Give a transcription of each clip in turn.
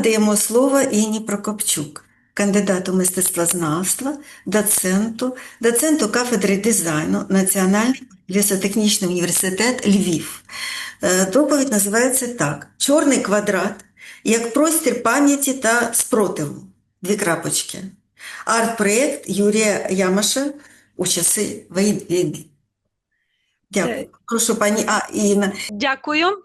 надаємо слово Інні Прокопчук, кандидату мистецтвознавства, доценту, доценту кафедри дизайну Національний лісотехнічний університет Львів. Е, Доповідь називається так: Чорний квадрат як простір пам'яті та спротиву. Дві крапочки. Арт-проєкт Юрія Ямаша у часи війни. Дякую. Прошу, пані А, Інна. Дякую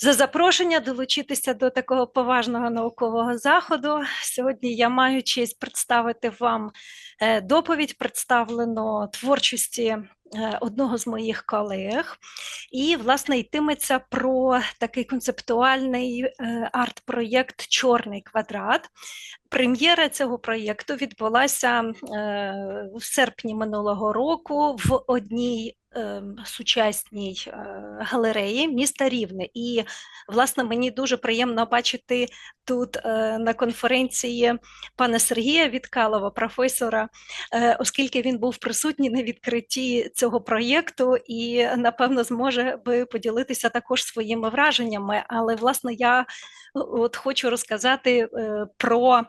за запрошення долучитися до такого поважного наукового заходу. Сьогодні я маю честь представити вам е, доповідь, представлену творчості е, одного з моїх колег. І, власне, йтиметься про такий концептуальний е, арт-проєкт Чорний квадрат. Прем'єра цього проєкту відбулася в серпні минулого року в одній сучасній е, галереї міста Рівне. І, власне, мені дуже приємно бачити тут е, на конференції пана Сергія Віткалова, професора, е, оскільки він був присутній на відкритті цього проєкту і, напевно, зможе би поділитися також своїми враженнями. Але, власне, я от хочу розказати про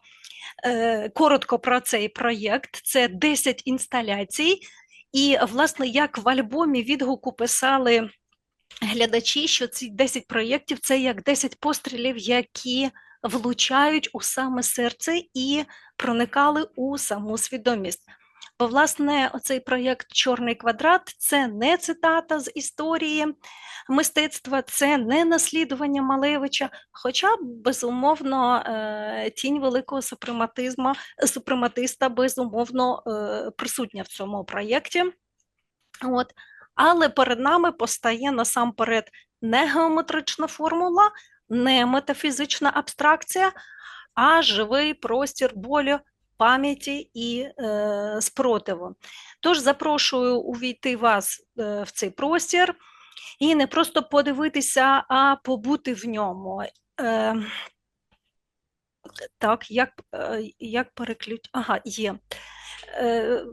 коротко про цей проєкт. Це 10 інсталяцій. І, власне, як в альбомі відгуку писали глядачі, що ці 10 проєктів це як 10 пострілів, які влучають у саме серце і проникали у саму свідомість. Бо, власне, оцей проєкт Чорний квадрат це не цитата з історії мистецтва, це не наслідування Малевича, хоча, безумовно, е, тінь великого супрематизму, супрематиста безумовно е, присутня в цьому проєкті. От. Але перед нами постає насамперед не геометрична формула, не метафізична абстракція, а живий простір болю, пам'яті і е, спротиву. Тож запрошую увійти вас е, в цей простір і не просто подивитися, а побути в ньому. Е, так, як, е, як переключ... Ага, є. Е,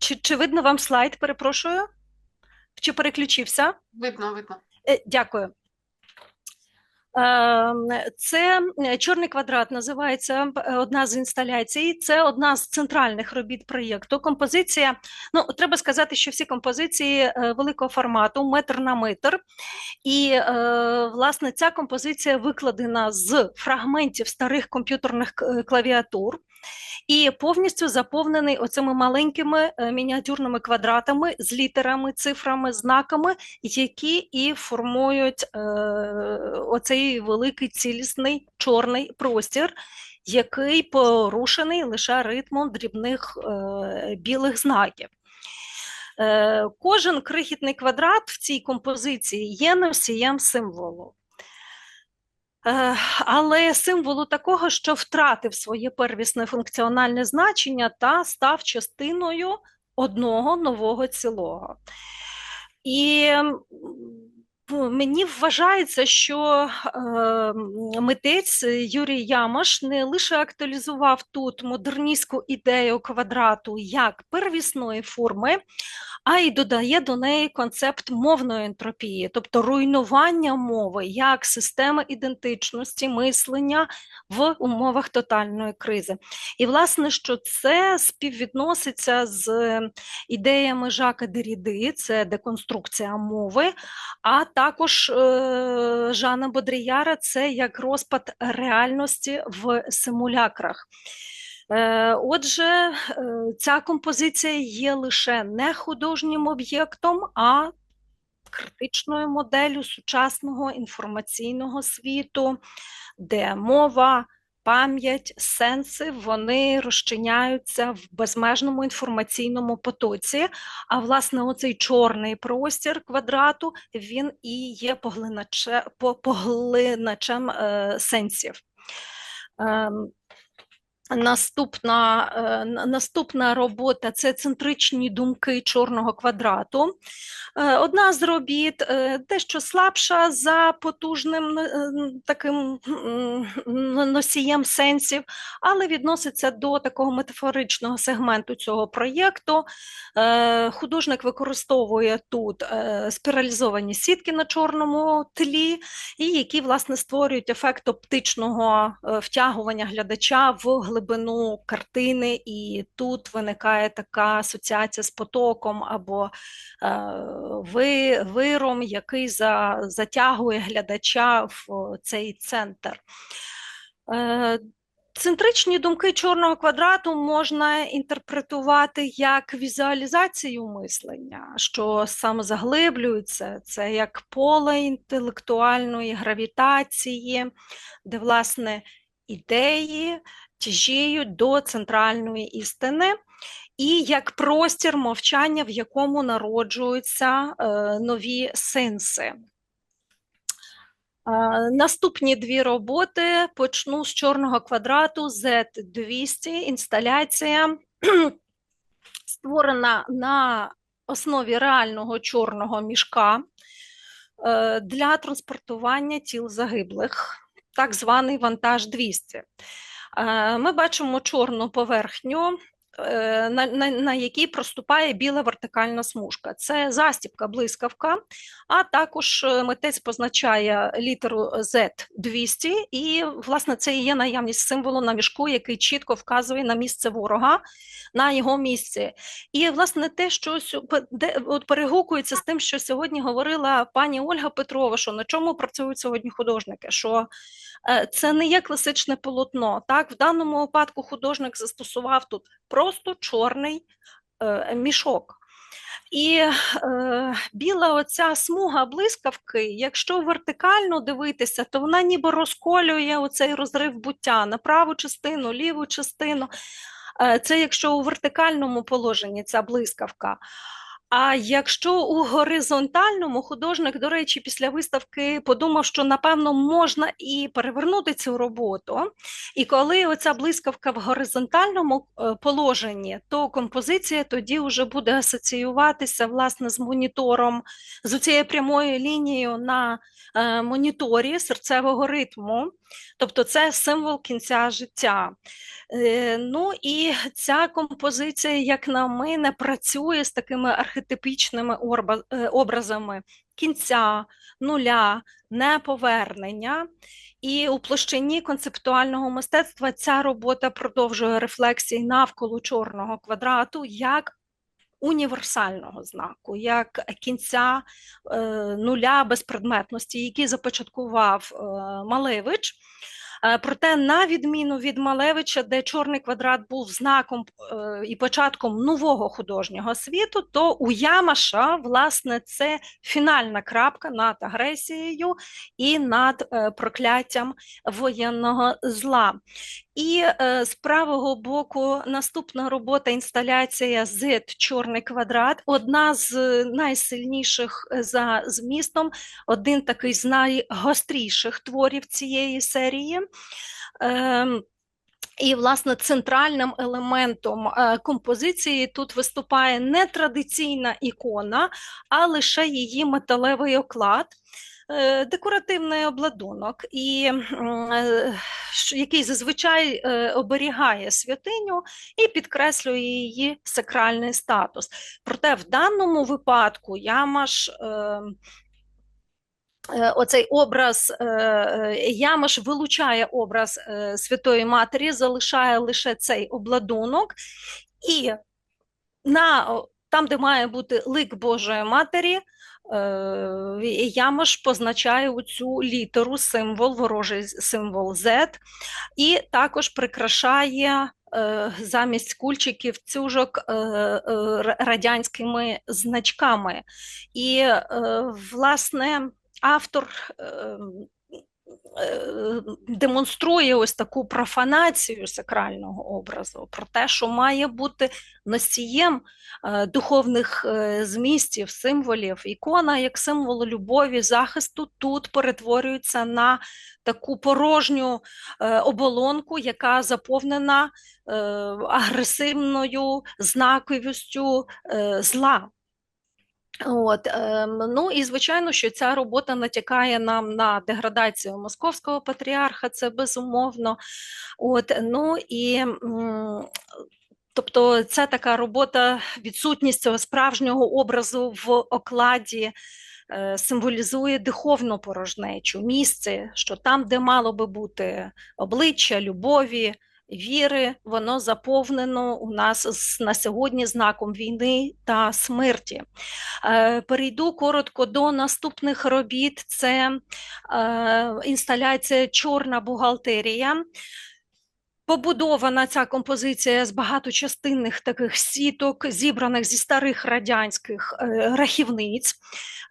чи, чи видно вам слайд, перепрошую? Чи переключився? Видно, видно. Е, Дякую. Ем, Це е, чорний квадрат називається е, одна з інсталяцій. Це одна з центральних робіт проєкту. Композиція. Ну, треба сказати, що всі композиції е, великого формату, метр на метр. І, власне, ця композиція викладена з фрагментів старих комп'ютерних клавіатур. І повністю заповнений оцими маленькими е, мініатюрними квадратами з літерами, цифрами, знаками, які і формують е, оцей великий цілісний чорний простір, який порушений лише ритмом дрібних е, білих знаків. Е, кожен крихітний квадрат в цій композиції є носієм символу. Е, Але символу такого, що втратив своє первісне функціональне значення та став частиною одного нового цілого. І мені вважається, що е, митець Юрій Ямаш не лише актуалізував тут модерністську ідею квадрату як первісної форми, а й додає до неї концепт мовної ентропії, тобто руйнування мови як системи ідентичності, мислення в умовах тотальної кризи. І, власне, що це співвідноситься з ідеями Жака Деріди, це деконструкція мови, а також е, Жана Бодріяра це як розпад реальності в симулякрах. Е, Отже, е, ця композиція є лише не художнім об'єктом, а критичною моделлю сучасного інформаційного світу, де мова, пам'ять, сенси вони розчиняються в безмежному інформаційному потоці. А власне, оцей чорний простір квадрату він і є поглиначе, поглиначем е, сенсів. Ем, Наступна, е, наступна робота це центричні думки чорного квадрату. Е, Одна з робіт е, дещо слабша за потужним таким носієм сенсів, але відноситься до такого метафоричного сегменту цього проєкту. Художник використовує тут спіралізовані сітки на чорному тлі, і які власне створюють ефект оптичного втягування глядача в глибину картини, і тут виникає така асоціація з потоком або е, ви, виром, який за, затягує глядача в цей центр. Е, Центричні думки чорного квадрату можна інтерпретувати як візуалізацію мислення, що самозаглиблюється, це як поле інтелектуальної гравітації, де, власне, ідеї тяжіють до центральної істини, і як простір мовчання, в якому народжуються е, нові сенси. А, Наступні дві роботи почну з чорного квадрату Z200. Інсталяція створена на основі реального чорного мішка е, для транспортування тіл загиблих, так званий вантаж 200. Ми бачимо чорну поверхню, на, на, на якій проступає біла вертикальна смужка. Це застібка блискавка, а також е, митець позначає літеру Z200, і, власне, це і є наявність символу на мішку, який чітко вказує на місце ворога, на його місці. І, власне, те, що де, от перегукується з тим, що сьогодні говорила пані Ольга Петрова, що на чому працюють сьогодні художники, що е, це не є класичне полотно. Так, в даному випадку художник застосував тут просто чорний е, мішок. І е, біла оця смуга блискавки, якщо вертикально дивитися, то вона ніби розколює оцей розрив буття на праву частину, ліву частину. Е, це якщо у вертикальному положенні ця блискавка. А якщо у горизонтальному художник, до речі, після виставки подумав, що напевно можна і перевернути цю роботу. І коли оця блискавка в горизонтальному е, положенні, то композиція тоді вже буде асоціюватися власне з монітором, з цією прямою лінією на е, моніторі серцевого ритму. Тобто це символ кінця життя. Е, Ну і ця композиція, як на мене, працює з такими архетипічними е, образами кінця, нуля, неповернення. І у площині концептуального мистецтва ця робота продовжує рефлексії навколо чорного квадрату як універсального знаку, як кінця е, нуля безпредметності, який започаткував е, Малевич. Е, Проте, на відміну від Малевича, де чорний квадрат був знаком і початком нового художнього світу, то у Ямаша, власне, це фінальна крапка над агресією і над прокляттям воєнного зла. І е, з правого боку наступна робота інсталяція Z Чорний квадрат, одна з найсильніших е, за змістом, один такий з найгостріших творів цієї серії. Ем, і, власне, центральним елементом е, композиції тут виступає не традиційна ікона, а лише її металевий оклад. е, Декоративний обладунок, і, е, який зазвичай оберігає святиню і підкреслює її сакральний статус. Проте в даному випадку Ямаш е, Е, Оцей образ е, е, Ямаш вилучає образ е, Святої Матері, залишає лише цей обладунок, і на, там, де має бути лик Божої Матері, е, Ямаш позначає оцю літеру, символ, ворожий символ Z, і також прикрашає е, замість кульчиків цюжок е, е, радянськими значками. І, е, власне, автор е, е, демонструє ось таку профанацію сакрального образу, про те, що має бути носієм е, духовних е, змістів, символів. Ікона як символ любові, захисту тут перетворюється на таку порожню оболонку, яка заповнена агресивною знаковістю зла. От, ем, ну і звичайно, що ця робота натякає нам на деградацію московського патріарха, це безумовно. От, ну і тобто це така робота, відсутність цього справжнього образу в окладі. е, Символізує духовну порожнечу, місце, що там, де мало би бути обличчя, любові, віри, воно заповнено у нас на сьогодні знаком війни та смерті. Е, Перейду коротко до наступних робіт. Це е, інсталяція Чорна бухгалтерія. Побудована ця композиція з багаточастинних таких сіток, зібраних зі старих радянських е, рахівниць.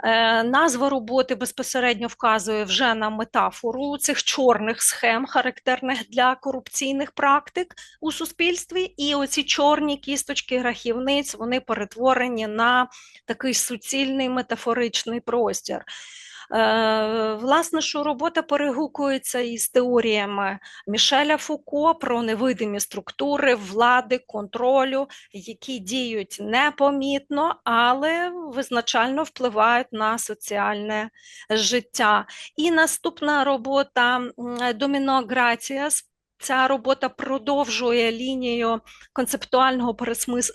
Е, назва роботи безпосередньо вказує вже на метафору цих чорних схем, характерних для корупційних практик у суспільстві. І оці чорні кісточки рахівниць вони перетворені на такий суцільний метафоричний простір. Е, Власне, що робота перегукується із теоріями Мішеля Фуко про невидимі структури влади, контролю, які діють непомітно, але визначально впливають на соціальне життя. І наступна робота Доміно Граціас. Ця робота продовжує лінію концептуального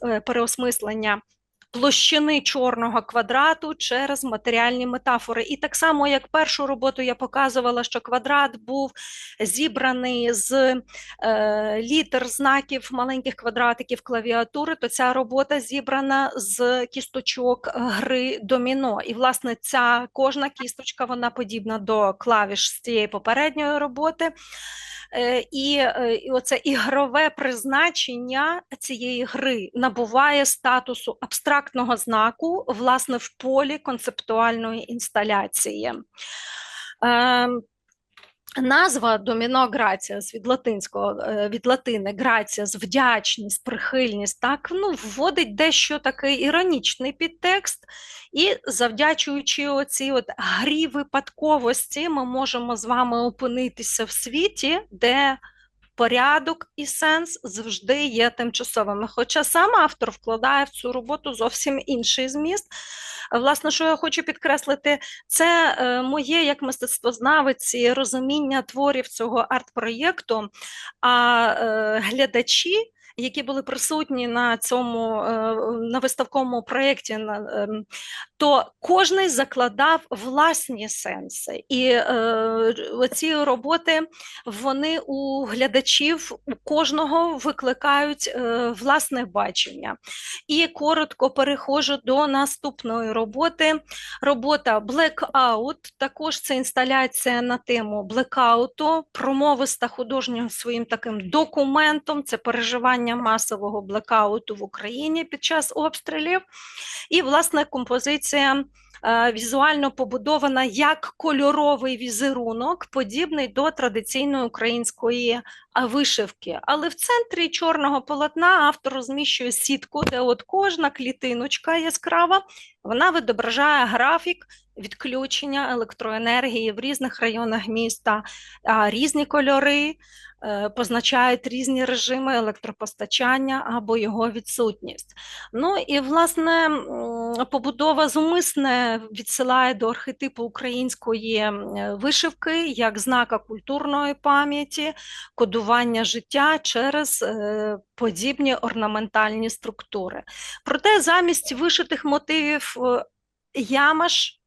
е, переосмислення площини чорного квадрату через матеріальні метафори. І так само, як першу роботу я показувала, що квадрат був зібраний з е, літер, знаків, маленьких квадратиків клавіатури, то ця робота зібрана з кісточок гри доміно. І, власне, ця кожна кісточка вона подібна до клавіш з цієї попередньої роботи. Е, І, е, і оце ігрове призначення цієї гри набуває статусу абстрактного знаку, власне, в полі концептуальної інсталяції. Назва доміно граціас від латинського е, від латини граціас, вдячність, прихильність, так ну вводить дещо такий іронічний підтекст, і завдячуючи оцій от грі випадковості, ми можемо з вами опинитися в світі, де порядок і сенс завжди є тимчасовими. Хоча сам автор вкладає в цю роботу зовсім інший зміст. Власне, що я хочу підкреслити, це е, моє як мистецтвознавиці розуміння творів цього арт-проєкту, а е, глядачі. Які були присутні на цьому е, на виставковому проєкті, ем, то кожний закладав власні сенси. І е, ці роботи вони у глядачів у кожного викликають е, власне бачення. І коротко переходжу до наступної роботи. Робота Blackout, також це інсталяція на тему блекауту, промовиста художнім своїм таким документом, це переживання масового блекауту в Україні під час обстрілів. І, власне, композиція візуально побудована як кольоровий візерунок, подібний до традиційної української е, вишивки. Але в центрі чорного полотна автор розміщує сітку, де от кожна клітиночка яскрава, вона відображає графік відключення електроенергії в різних районах міста, а різні кольори е, позначають різні режими електропостачання або його відсутність. Ну і власне побудова зумисне відсилає до архетипу української вишивки як знака культурної пам'яті, кодування життя через е, подібні орнаментальні структури. Проте замість вишитих мотивів е, Ямаш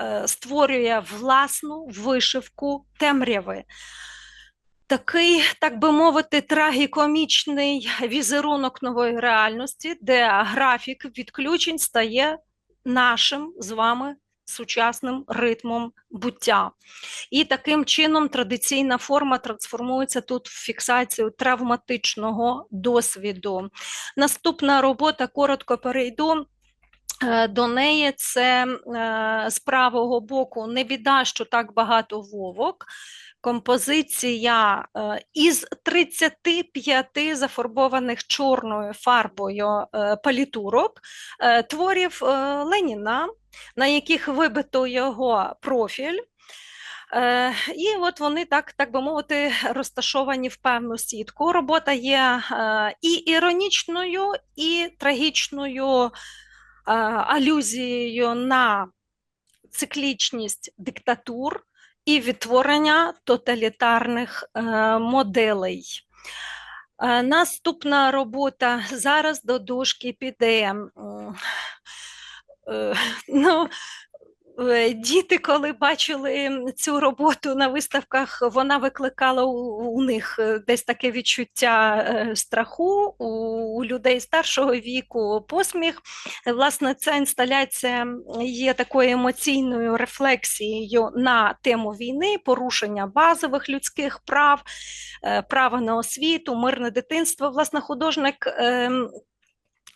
е, створює власну вишивку темряви. Такий, так би мовити, трагікомічний візерунок нової реальності, де графік відключень стає нашим з вами сучасним ритмом буття. І таким чином традиційна форма трансформується тут в фіксацію травматичного досвіду. Наступна робота, коротко перейду. Е, До неї це е, з правого боку не біда, що так багато вовок. Композиція е, із 35 зафарбованих чорною фарбою е, палітурок е, творів Леніна, на яких вибито його профіль. І от вони так, так би мовити, розташовані в певну сітку. Робота є і іронічною, і трагічною алюзією на циклічність диктатур і відтворення тоталітарних е, моделей. Е, Наступна робота зараз до дошки піде. е, Ну, діти, коли бачили цю роботу на виставках, вона викликала у, у них е, десь таке відчуття е, страху, у, у людей старшого віку посміх. Е, Власне, ця інсталяція є такою емоційною рефлексією на тему війни, порушення базових людських прав, е, права на освіту, мирне дитинство. Власне, художник.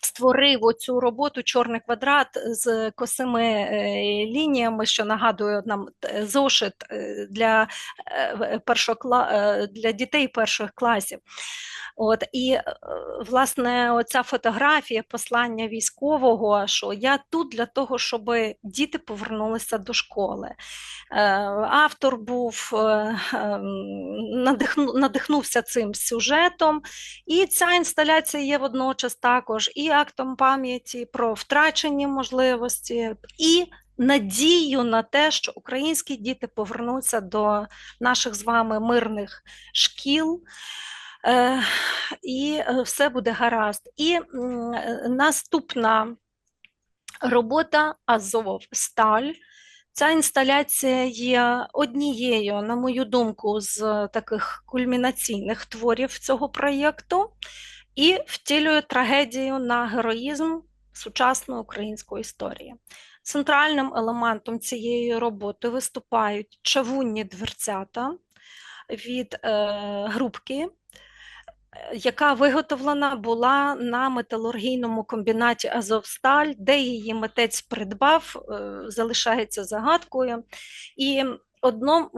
Створив оцю роботу чорний квадрат з косими е, лініями, що нагадує нам е, зошит е, для, першокла... для дітей перших класів. От, і, власне, оця фотографія послання військового, що я тут для того, щоб діти повернулися до школи. Автор був ем, надихну, надихнувся цим сюжетом, і ця інсталяція є водночас також і актом пам'яті про втрачені можливості, і надію на те, що українські діти повернуться до наших з вами мирних шкіл. Е, і е, все буде гаразд. І наступна робота Азов Сталь. Ця інсталяція є однією, на мою думку, з таких кульмінаційних творів цього проєкту і втілює трагедію на героїзм сучасної української історії. Центральним елементом цієї роботи виступають чавунні дверцята від е, грубки, е, яка виготовлена була на металургійному комбінаті Азовсталь, де її митець придбав, е, залишається загадкою. І одно,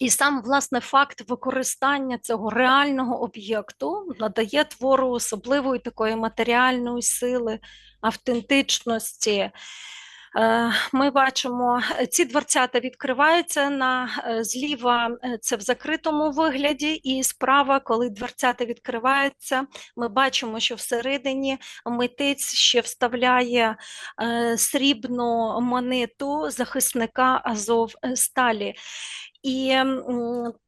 і сам власне факт використання цього реального об'єкту надає твору особливої такої матеріальної сили, автентичності. Е, Ми бачимо, ці дверцята відкриваються на е, зліва, е, це в закритому вигляді, і справа, коли дверцята відкриваються, ми бачимо, що всередині митець ще вставляє срібну монету захисника Азов Сталі. І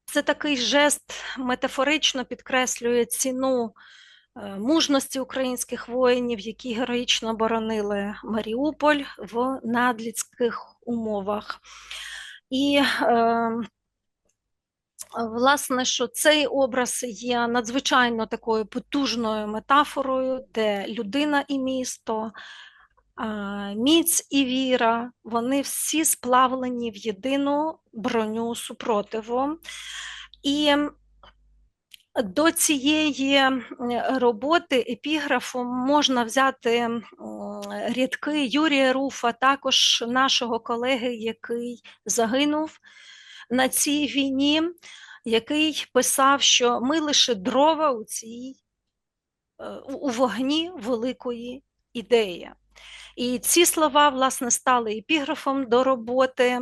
це такий жест метафорично підкреслює ціну мужності українських воїнів, які героїчно боронили Маріуполь в надлюдських умовах. І е, власне, що цей образ є надзвичайно такою потужною метафорою, де людина і місто, міць і віра, вони всі сплавлені в єдину броню супротиву. І до цієї роботи епіграфом можна взяти рядки Юрія Руфа, також нашого колеги, який загинув на цій війні, який писав, що ми лише дрова у цій е, у вогні великої ідеї. І ці слова, власне, стали епіграфом до роботи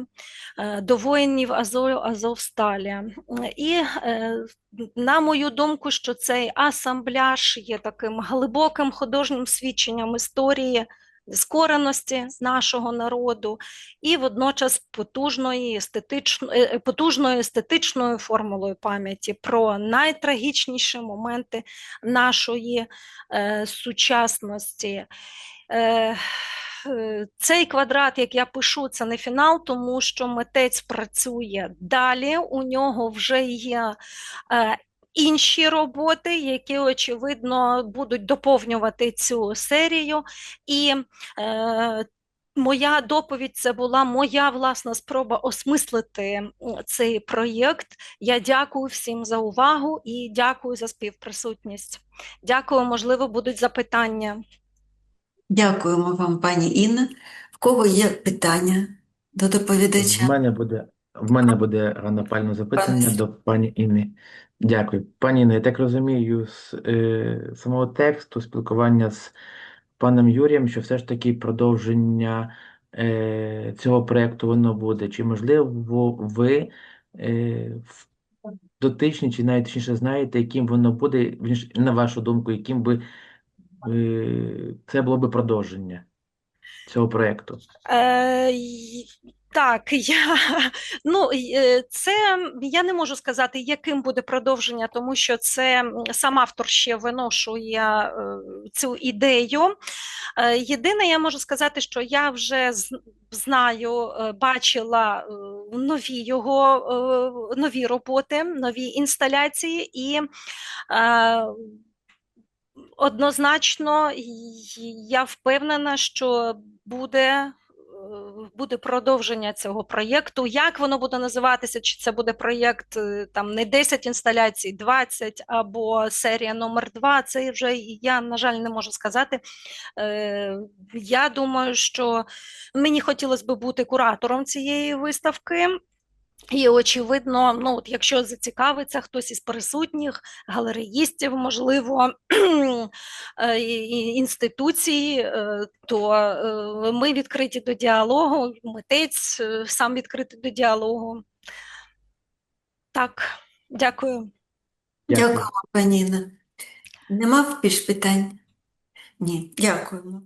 е, до воїнів Азов, Азовсталі. І, е, на мою думку, що цей асамбляж є таким глибоким художнім свідченням історії скореності нашого народу і водночас потужної естетично, е, е, потужною естетичною формулою пам'яті про найтрагічніші моменти нашої е, сучасності. Е, е, Цей квадрат, як я пишу, це не фінал, тому що митець працює далі. У нього вже є інші роботи, які, очевидно, будуть доповнювати цю серію. І е, моя доповідь це була моя власна спроба осмислити цей проєкт. Я дякую всім за увагу і дякую за співприсутність. Дякую, можливо, будуть запитання. Дякуємо вам, пані Інна. В кого є питання до доповідача? мене буде, В мене буде ранопальне запитання Пане до пані Інни. Дякую. Пані Інно, я так розумію з е, самого тексту спілкування з паном Юрієм, що все ж таки продовження е, цього проєкту воно буде. Чи можливо ви е, дотичні, чи навіть точніше знаєте, яким воно буде, на вашу думку, яким би е, це було би продовження цього проєкту? Е, так, я, ну, е, це я не можу сказати, яким буде продовження, тому що це сам автор ще виношує е, цю ідею. Е, Єдине, я можу сказати, що я вже знаю, бачила нові його нові роботи, нові інсталяції, і однозначно я впевнена, що буде. Е, Буде продовження цього проєкту. Як воно буде називатися? Чи це буде проєкт е, там не 10 інсталяцій, 20 або серія номер 2 Це вже я, на жаль, не можу сказати. Е, Я думаю, що мені хотілося б бути куратором цієї виставки. І, очевидно, ну, от якщо зацікавиться хтось із присутніх, галереїстів, можливо, е, і- і інституцій, е, то е, ми відкриті до діалогу, митець сам відкритий до діалогу. Так, дякую. Дякую. Дякую, пані Інна. Нема більш питань? Ні, дякуємо.